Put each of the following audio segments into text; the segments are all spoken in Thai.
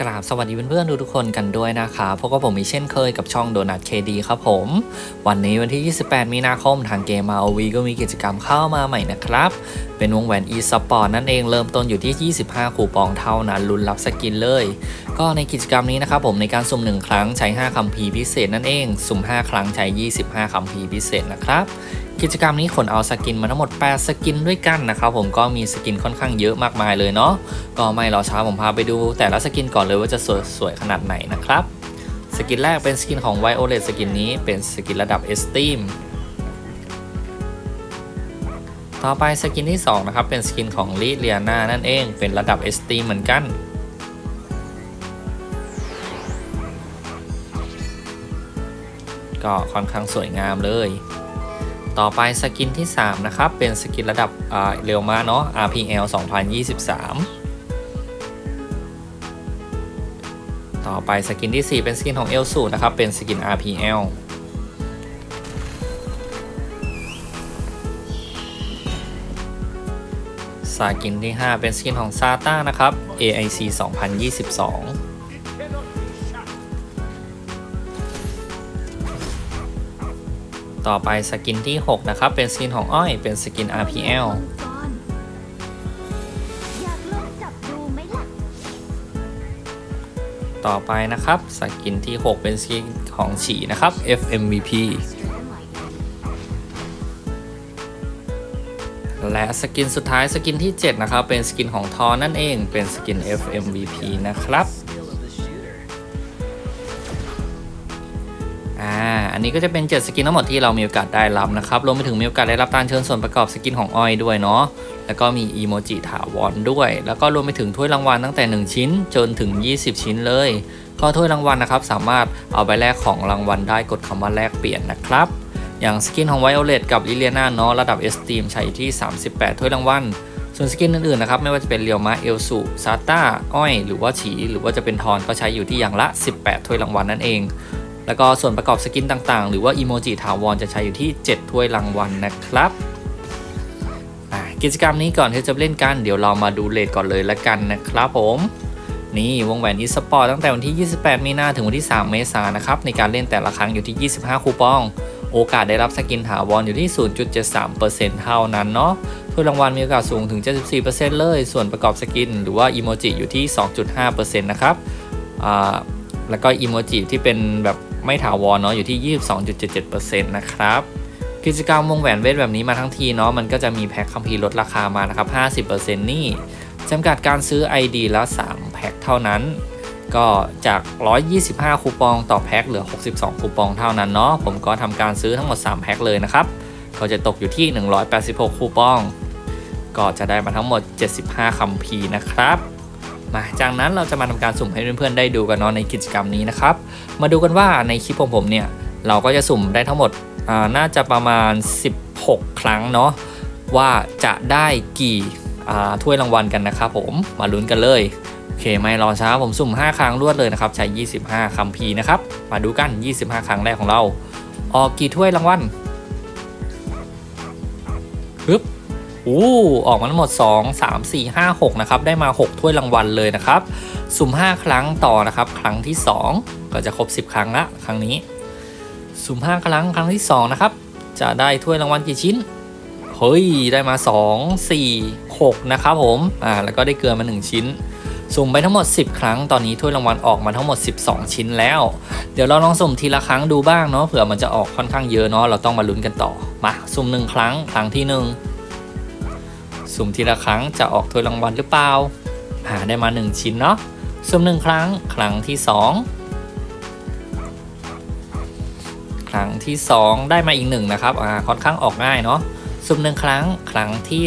กราบสวัสดีเพื่อนๆทุกๆคนกันด้วยนะคะพบกับผมอีกเช่นเคยกับช่องโดนัทเคดีครับผม วันนี้วันที่ 28 มีนาคมทางเกม ROV ก็มีกิจกรรมเข้ามาใหม่นะครับ เป็นวงแหวน e-sport นั่นเองเริ่มต้นอยู่ที่ 25 คูปองเท่านั้นลุ้นรับสกินเลย ก็ในกิจกรรมนี้นะครับผมในการสุ่ม 1 ครั้งใช้ 5คำพีร์พิเศษนั่นเอง สุ่ม 5 ครั้งใช้ 25คำพีร์พิเศษนะครับ กิจกรรมนี้ขนเอาสกินมาทั้งหมด 8 สกินด้วยกันนะครับผมก็มีสกินค่อนข้างเยอะมากมายเลยเนาะก็ไม่รอช้าผมพาไปดู แต่ละสกินก่อนเลยว่าจะสวยสวยขนาดไหนนะครับสกินแรกเป็นสกินของ Violet สกินนี้เป็นสกินระดับ Esteem ต่อไปสกินที่ 2 นะครับ เป็นสกินของลิเลียนานั่นเองเป็นระดับ Esteem เหมือนกันก็ค่อนข้างสวยงามเลย ต่อไปสกินที่ 3 นะครับ เป็นสกินระดับเร็วมาเนาะ RPL 2023 ต่อไปสกินที่ 4 เป็นสกินของเอลสูนะครับ เป็นสกิน RPL สกินที่ 5 เป็นสกินของซาต้านะครับ AIC 2022 ต่อไปสกินที่ 6 นะครับ เป็นสกินของอ้อย เป็นสกิน RPL ต่อไปนะครับสกินที่ 6 เป็นสกินของฉีนะครับ FMVP และสกินสุดท้ายสกินที่ 7 นะครับ เป็นสกินของทอนั่นเองเป็นสกิน FMVP นะครับ อ่า อันนี้ก็จะเป็น 7 สกินทั้งหมดที่เรามีโอกาสได้รับนะครับ รวมไปถึงมีโอกาสได้รับการเชิญส่วนประกอบสกินของอ้อยด้วยเนาะ แล้วก็มีอีโมจิถาวรด้วย แล้วก็รวมไปถึงถ้วยรางวัลตั้งแต่ 1 ชิ้น จนถึง 20 ชิ้นเลย ก็ถ้วยรางวัลนะครับสามารถเอาไปแลกของรางวัลได้กดคำว่าแลกเปลี่ยนนะครับ อย่างสกินของไวโอเลตกับลิเลียนาเนาะระดับ S t e a m ใช้ที่ 38 ถ้วยรางวัลส่วนสกินอื่นๆนะครับไม่ว่าจะเป็นเรียวมาเอลสุซาต้าอ้อย หรือว่าฉีหรือว่าจะเป็นทอนก็ใช้อยู่ที่อย่างละ 18 ถ้วยรางวัลนั่นเอง แล้วก็ส่วนประกอบสกินต่างๆ หรือว่าอีโมจิถาวรจะใช้อยู่ที่ 7 ถ้วยรางวัลนะครับกิจกรรมนี้ก่อนที่จะเล่นกันเดี๋ยวเรามาดูเลทก่อนเลยละกันนะครับผมนี่วงแหวนอีสปอร์ตตั้งแต่วันที่ 28 มีนาถึงวันที่ 3 เมษายนนะครับในการเล่นแต่ละครั้งอยู่ที่ 25 คูปอง โอกาสได้รับสกินถาวรอยู่ที่ 0.73%เท่านั้นเนาะถ้วยรางวัลมีโอกาสสูงถึง 74%เลย ส่วนประกอบสกิน หรือว่าอีโมจิอยู่ที่ 2.5%นะครับแล้วก็อีโมจิที่เป็นแบบ ไม่ถาวรเนาะอยู่ที่ 22.77%นะครับ กิจกรรมวงแหวนเวทแบบนี้มาทั้งทีเนาะมันก็จะมีแพ็คคัมภีร์ลดราคามานะครับ 50%นี่จำกัดการซื้อ ID ละ3แพ็คเท่านั้น ก็จาก 125 คูปองต่อแพ็คเหลือ 62 คูปองเท่านั้นเนาะผมก็ทำการซื้อทั้งหมด 3 แพ็คเลยนะครับ ก็จะตกอยู่ที่ 186 คูปอง ก็จะได้มาทั้งหมด 75คัมภีร์นะครับ มาจากนั้นเราจะมาทำการสุ่มให้เพื่อนๆได้ดูกันเนาะในกิจกรรมนี้นะครับ มาดูกันว่าในคลิปของผมเนี่ยเราก็จะสุ่มได้ทั้งหมดน่าจะประมาณ 16 ครั้งเนาะว่าจะได้กี่ถ้วยรางวัลกันนะครับผมมาลุ้นกันเลยโอเคไม่รอช้าผมสุ่ม 5 ครั้งรวดเลยนะครับใช้ 25 คัมภีนะครับ มาดูกัน 25 ครั้งแรกของเรา ออกกี่ถ้วยรางวัลปึ๊บ อู้ออกมาทั้งหมด 2 3 4 5 6นะครับได้มา 6 ถ้วยรางวัลเลยนะครับ สุ่ม 5 ครั้งต่อนะครับ ครั้งที่ 2 ก็จะครบ 10 ครั้งละครั้งนี้ สุ่ม 5 ครั้งครั้งที่ 2 นะครับ จะได้ถ้วยรางวัลกี่ชิ้นเฮ้ยได้มา 2 4 6 นะครับผมอ่าแล้วก็ได้เกลือมา 1 ชิ้น สุ่มไปทั้งหมด 10 ครั้งตอนนี้ถ้วยรางวัลออกมาทั้งหมด 12 ชิ้นแล้ว เดี๋ยวเราลองสุ่มทีละครั้งดูบ้างเนาะเผื่อมันจะออกค่อนข้างเยอะเนาะเราต้องมาลุ้นกันต่อมาสุ่มหนึ่งครั้งครั้งที่หนึ่ง สุ่มทีละครั้งจะออกถ้วยรางวัลหรือเปล่าอ่าได้มา 1 ชิ้นเนาะสุ่มหนึ่งครั้ง ครั้งที่ 2 ครั้งที่ 2 ได้มาอีกหนึ่งนะครับอ่าค่อนข้างออกง่ายเนาะสุ่มหนึ่งครั้ง ครั้งที่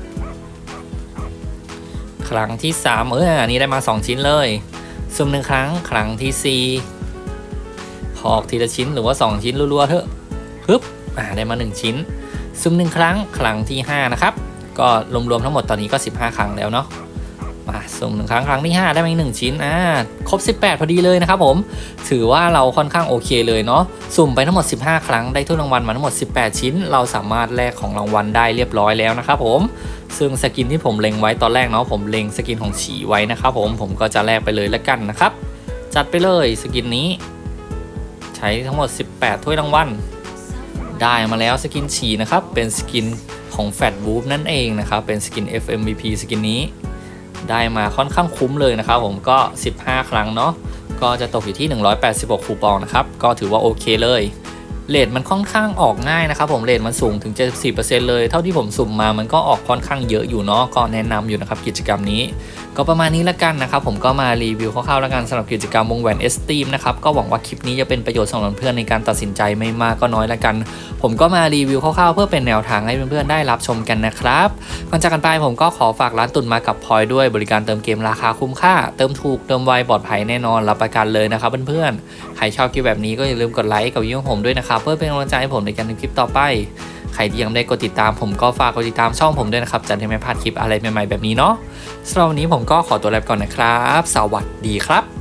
3 ครั้งที่ 3 เอออันนี้ได้มา 2 ชิ้นเลย สุ่มหนึ่งครั้ง ครั้งที่4ขออกทีละชิ้นหรือว่า 2 ชิ้นรัวๆเถอะฮึบอ่าได้มา 1 ชิ้นซุ่มหนึ่งครั้ง ครั้งที่ 5 นะครับ ก็รวมๆทั้งหมดตอนนี้ก็ 15 ครั้งแล้วเนาะมาสุ่มหนึ่งครั้งครั้งที่ 5 ได้มาอีกหนึ่งชิ้น อ่า ครบ 18 พอดีเลยนะครับผม ถือว่าเราค่อนข้างโอเคเลยเนาะ สุ่มไปทั้งหมด 15 ครั้ง ได้ถ้วยรางวัลมาทั้งหมด 18 ชิ้น เราสามารถแลกของรางวัลได้เรียบร้อยแล้วนะครับผม ซึ่งสกินที่ผมเล็งไว้ตอนแรกเนาะ ผมเล็งสกินของฉีไว้นะครับผม ผมก็จะแลกไปเลยละกันนะครับ จัดไปเลยสกินนี้ ใช้ทั้งหมด 18 ถ้วยรางวัล ได้มาแล้วสกินฉีนะครับ เป็นสกิน ของแฟ t วูฟนั่นเองนะครับ เป็นสกิน FMVP สกินนี้ ได้มาค่อนข้างคุ้มเลยนะครับผมก็ 15 ครั้งเนาะก็จะตกอยู่ที่ 186 คูปองนะครับ ก็ถือว่าโอเคเลย เลทมันค่อนข้างออกง่ายนะครับผมเลทมันสูงถึง 74%เลย เท่าที่ผมสุ่มมามันก็ออกค่อนข้างเยอะอยู่เนาะก็แนะนำอยู่นะครับกิจกรรมนี้ ก็ประมาณนี้ละกันนะครับผมก็มารีวิวคร่าวๆแล้วกันสำหรับกิจกรรมวงแหวนเอสตีมนะครับก็หวังว่าคลิปนี้จะเป็นประโยชน์สำหรับเพื่อนในการตัดสินใจไม่มากก็น้อยละกัน ผมก็มารีวิวคร่าวๆเพื่อเป็นแนวทางให้เพื่อนๆได้รับชมกันนะครับก่อนจากกันไปผมก็ขอฝากร้านตุนมากับพลอยด้วยบริการเติมเกมราคาคุ้มค่า เติมถูกเติมไวปลอดภัยแน่นอนรับประกันเลยนะครับเพื่อนๆ รชอบคลิปแบบนี้ก็อย่าลืมกดไลค์กับวิวของผมด้วยนะครับ เพื่อเป็นกำลังใจให้ผมในการทำคลิปต่อไป ใครที่ยังไม่ได้กดติดตามผมก็ฝากกดติดตามช่องผมด้วยนะครับจะได้ไม่พลาดคลิปอะไรใหม่ๆแบบนี้เนาะสำหรับวันนี้ผมก็ขอตัวลาไปก่อนนะครับ สวัสดีครับ